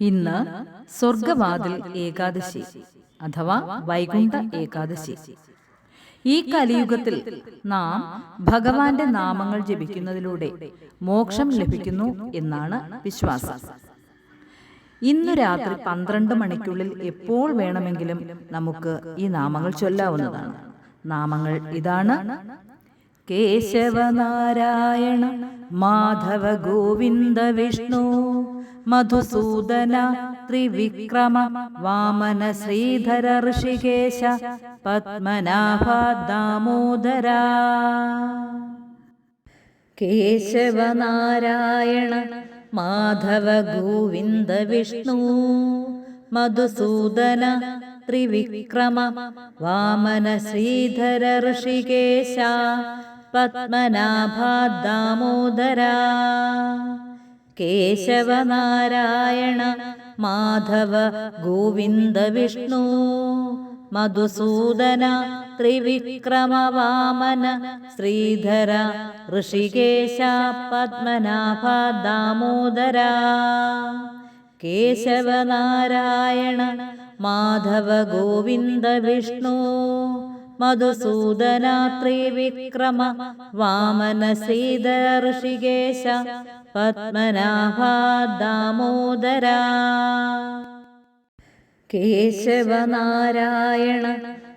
ഇന്ന് സ്വർഗവാതിൽ ഏകാദശി അഥവാ വൈകുണ്ഠ ഏകാദശി. ഈ കലിയുഗത്തിൽ നാം ഭഗവാന്റെ നാമങ്ങൾ ജപിക്കുന്നതിലൂടെ മോക്ഷം ലഭിക്കുന്നു എന്നാണ് വിശ്വാസം. ഇന്നു രാത്രി പന്ത്രണ്ട് മണിക്കുള്ളിൽ എപ്പോൾ വേണമെങ്കിലും നമുക്ക് ഈ നാമങ്ങൾ ചൊല്ലാവുന്നതാണ്. നാമങ്ങൾ ഇതാണ് കേശവനാരായണ മാധവ ഗോവിന്ദ വിഷ്ണു. മധുസൂദന ത്രിവിക്രമ വാമന ശ്രീധര ഋഷികേശ പത്മനാഭ ദാമോദര കേശവനാരായണ മാധവ ഗോവിന്ദ വിഷ്ണു. മധുസൂദന ത്രിവിക്രമ വാമന ശ്രീധര ഋഷികേശ പത്മനാഭ ദാമോദര കേശവനാരായണ മാധവ ഗോവിന്ദ വിഷ്ണു മധുസൂദന ത്രിവിക്രമ വാമന ശ്രീധര ഋഷികേശ പത്മനാഭ ദാമോദര കേശവനാരായണ മാധവ ഗോവിന്ദ വിഷ്ണു മധുസൂദന ത്രിവിക്രമ വാമന ശ്രീധര ഋഷികേശ പത്മനാഭ ദാമോദര കേശവനാരായണ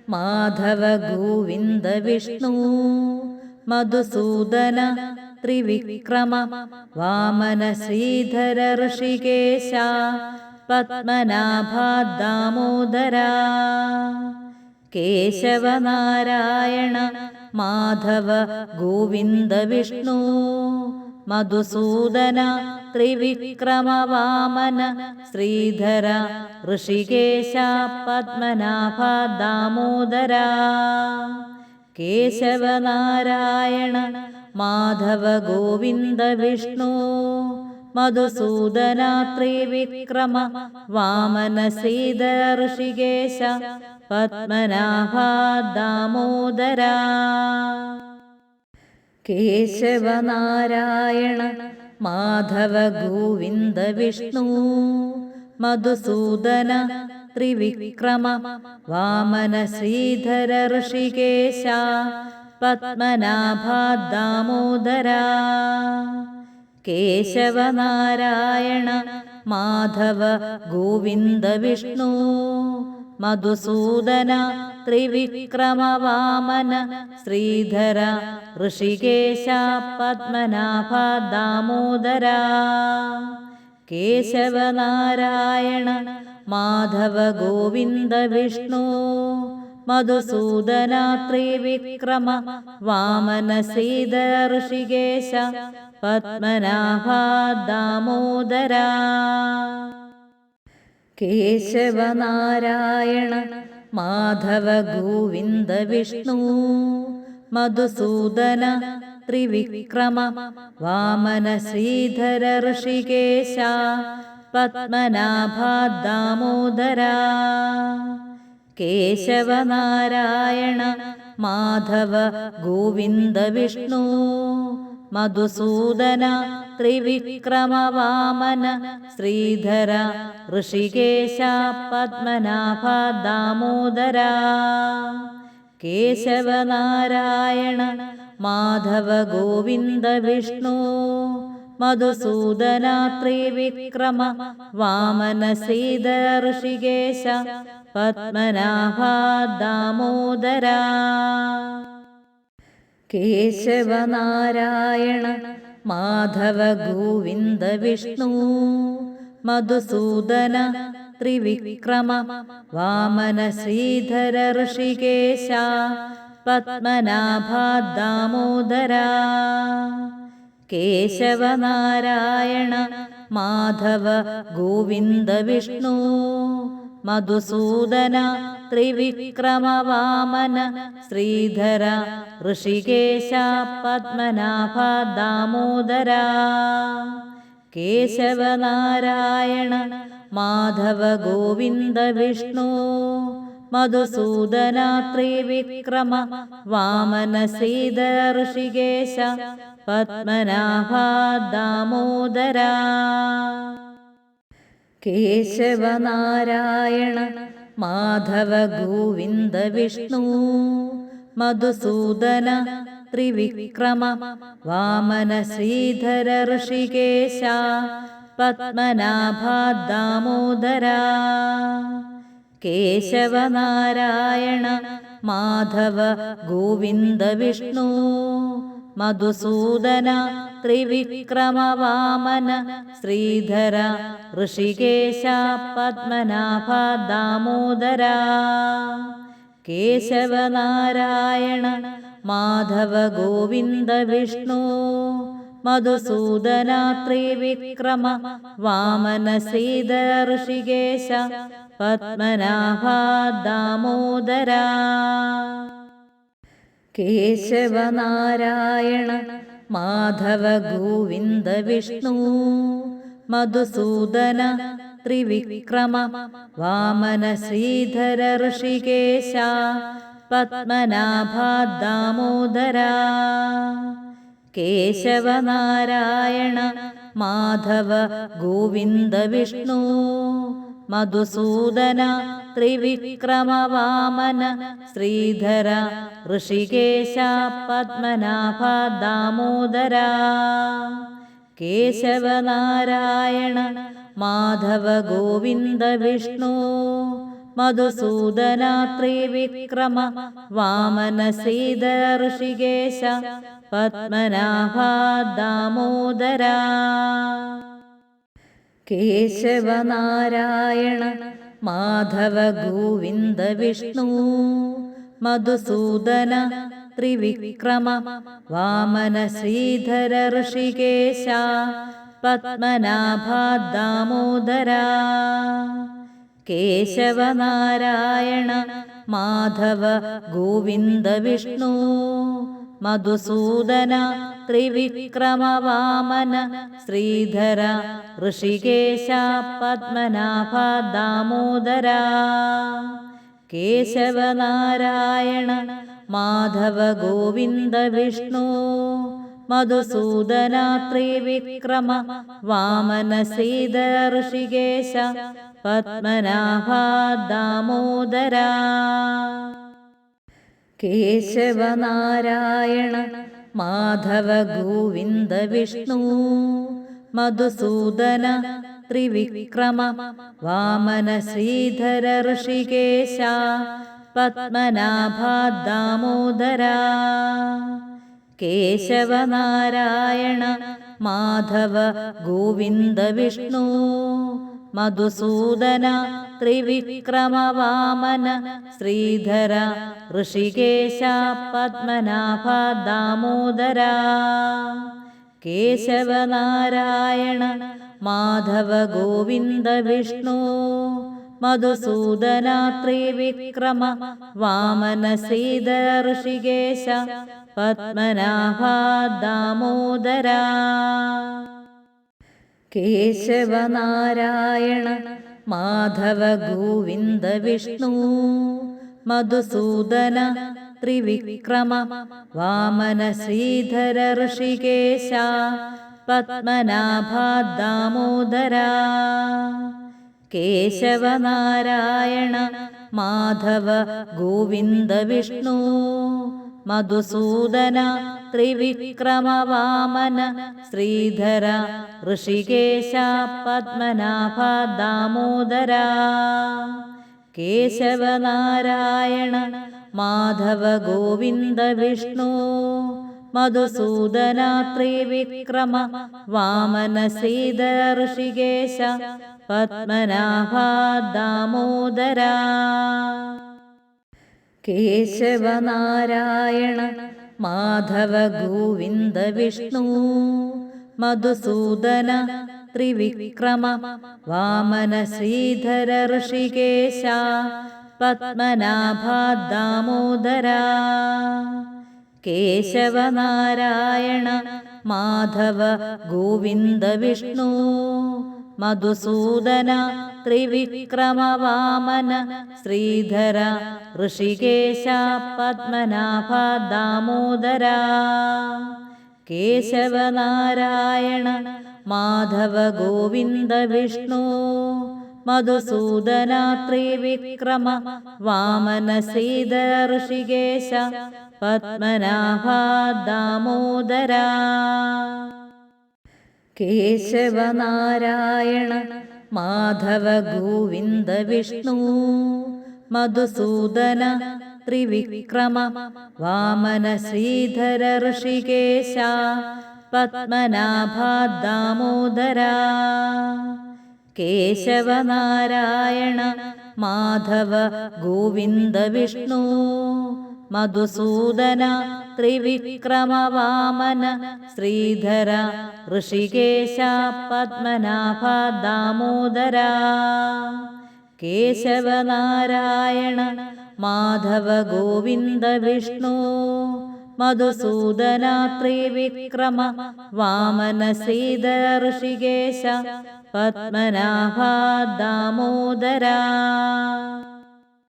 മാധവ ഗോവിന്ദ വിഷ്ണു. മധുസൂദന ത്രിവിക്രമ വാമന ശ്രീധര ഋഷികേശ പത്മനാഭ കേശവനാരായണ മാധവ ഗോവിന്ദ വിഷ്ണു മധുസൂദന ത്രിവിക്രമ വാമന ശ്രീധര ഋഷികേശ പത്മനാഭ ദാമോദര. കേശവനാരായണ മാധവ ഗോവിന്ദ വിഷ്ണു മധുസൂദന ത്രിവിക്രമ വാമന ശ്രീധര ഋഷികേശ പത്മനാഭ ദാമോദര കേശവനാരായണ മാധവ ഗോവിന്ദ വിഷ്ണു മധുസൂദന ത്രിവിക്രമ വാമന ശ്രീധര ഋഷികേശ പത്മനാഭ ദാമോദര കേശവനാരായണ മാധവ ഗോവിന്ദ വിഷ്ണു മധുസൂദന ത്രിവിക്രമ വാമന ശ്രീധര ഋഷികേശ പത്മനാഭ ദാമോദര കേശവനാരായണ മാധവ ഗോവിന്ദ വിഷ്ണു മധുസൂദന ത്രിവിക്രമ വാമന ശ്രീധര ഋഷികേശ പത്മനാഭ ദാമോദര. കേശവനാരായണ മാധവ ഗോവിന്ദ വിഷ്ണു മധുസൂദന ത്രിവിക്രമ വാമന ശ്രീധര ഋഷികേശ പത്മനാഭ ദാമോദര. കേശവനാരായണ മാധവ ഗോവിന്ദ വിഷ്ണു മധുസൂദന ത്രിവിക്രമ വാമന ശ്രീധര ഋഷികേശ പത്മനാഭ ദാമോദര കേശവനാരായണ മാധവ ഗോവിന്ദ വിഷ്ണു മധുസൂദന ത്രിവിക്രമ വാമന ശ്രീധര ഋഷികേശ പത്മനാഭ ദാമോദര. കേശവനാരായണ മാധവ ഗോവിന്ദ വിഷ്ണു മധുസൂദന ത്രിവിക്രമ വാമന ശ്രീധര ഋഷികേശ പത്മനാഭ ദാമോദര. കേശവനാരായണ മാധവ ഗോവിന്ദ വിഷ്ണു മധുസൂദന ത്രിവിക്രമ വാമന ശ്രീധര ഋഷികേശ പത്മനാഭ ദാമോദര കേശവനാരായണ മാധവ ഗോവിന്ദ വിഷ്ണു മധുസൂദന ത്രിവിക്രമ വാമന ഋഷികേശ പത്മനാഭ ദാമോദര കേശവനാരായണ മാധവ ഗോവിന്ദ വിഷ്ണു. മധുസൂദന ത്രിവിക്രമ വാമന ശ്രീധര ഋഷികേശ പത്മനാഭ ദാമോദര കേശവനാരായണ മാധവ ഗോവിന്ദ വിഷ്ണു മധുസൂദന ത്രിവിക്രമ വാമന ശ്രീധര ഋഷികേശ പത്മനാഭ ദാമോദര കേശവനാരായണ മാധവ ഗോവിന്ദ വിഷ്ണു മധുസൂദന ത്രിവിക്രമ വാമന ശ്രീധര ഋഷികേശ പത്മനാഭ ദാമോദര കേശവനാരായണ മാധവ ഗോവിന്ദ വിഷ്ണു. മധുസൂദന ത്രിവിക്രമ വാമന ശ്രീധര ഋഷികേശ പത്മനാഭ ദാമോദര കേശവനാരായണ മാധവ ഗോവിന്ദ വിഷ്ണു മധുസൂദന ത്രിവിക്രമ വാമന ശ്രീധര ഋഷികേശ പത്മനാഭ ദാമോദര. കേശവനാരായണ മാധവ ഗോവിന്ദ വിഷ്ണു മധുസൂദന ത്രിവിക്രമ വാമന ശ്രീധര ഋഷികേശ പത്മനാഭ ദാമോദര കേശവനാരായണ മാധവ ഗോവിന്ദ വിഷ്ണു. മധുസൂദന ത്രിവിക്രമ വാമന ശ്രീധര ഋഷികേശ പത്മനാഭ ദാമോദര കേശവനാരായണ മാധവ ഗോവിന്ദ വിഷ്ണു മധുസൂദന ത്രിവിക്രമ വാമന ശ്രീധര ഋഷികേശ പത്മനാഭ ദാമോദര. കേശവനാരായണ മാധവ ഗോവിന്ദ വിഷ്ണു മധുസൂദന ത്രിവിക്രമ വാമന ശ്രീധര ഋഷികേശ പത്മനാഭ ദാമോദര. കേശവനാരായണ മാധവ ഗോവിന്ദ വിഷ്ണു. മധുസൂദന ത്രിവിക്രമ വാമന ശ്രീധര ഋഷികേശ പത്മനാഭ ദാമോദര. കേശവനാരായണ മാധവ ഗോവിന്ദ വിഷ്ണു മധുസൂദന ത്രിവിക്രമ വാമന ശ്രീധര ഋഷികേശ പത്മനാഭ ദാമോദര കേശവനാരായണ മാധവ ഗോവിന്ദ വിഷ്ണു മധുസൂദന ത്രിവിക്രമ വാമന ഋഷികേശ പത്മനാഭ ദാമോദര കേശവനാരായണ മാധവ ഗോവിന്ദ വിഷ്ണു. മധുസൂദന ത്രിവിക്രമ വാമന ശ്രീധര ഋഷികേശ പത്മനാഭ ദാമോദര കേശവനാരായണ മാധവ ഗോവിന്ദ വിഷ്ണു മധുസൂദന ത്രിവിക്രമ വാമന ശ്രീധര ഋഷികേശ പത്മനാഭ ദാമോദര കേശവനാരായണ മാധവ ഗോവിന്ദ വിഷ്ണു മധുസൂദന ത്രിവിക്രമ വാമന ശ്രീധര ഋഷികേശ പത്മനാഭ ദാമോദര കേശവനാരായണ മാധവ ഗോവിന്ദ വിഷ്ണു മധുസൂദന ത്രിവിക്രമ വാമന ശ്രീധര ഋഷികേശ പത്മനാഭ ദാമോദര കേശവനാരായണ മാധവ ഗോവിന്ദ വിഷ്ണു മധുസൂദന ത്രിവിക്രമ വാമന ശ്രീധര ഋഷികേശ പത്മനാഭ ദാമോദര കേശവനാരായണ മാധവ ഗോവിന്ദ വിഷ്ണു മധുസൂദന ത്രിവിക്രമ വാമന ശ്രീധര ഋഷികേശ പത്മനാഭ ദാമോദര. കേശവനാരായണ മാധവ ഗോവിന്ദ വിഷ്ണു മധുസൂദന ത്രിവിക്രമ വാമന ശ്രീധര ഋഷികേശ പത്മനാഭ ദാമോദര കേശവനാരായണ മാധവ ഗോവിന്ദ വിഷ്ണു മധുസൂദന ത്രിവിക്രമ വാമന ശ്രീധര ഋഷികേശ പത്മനാഭ ദാമോദര കേശവനാരായണ മാധവ ഗോവിന്ദ വിഷ്ണു മധുസൂദന ത്രിവിക്രമ വാമന ശ്രീധര ഋഷികേശ പത്മനാഭ ദാമോദര.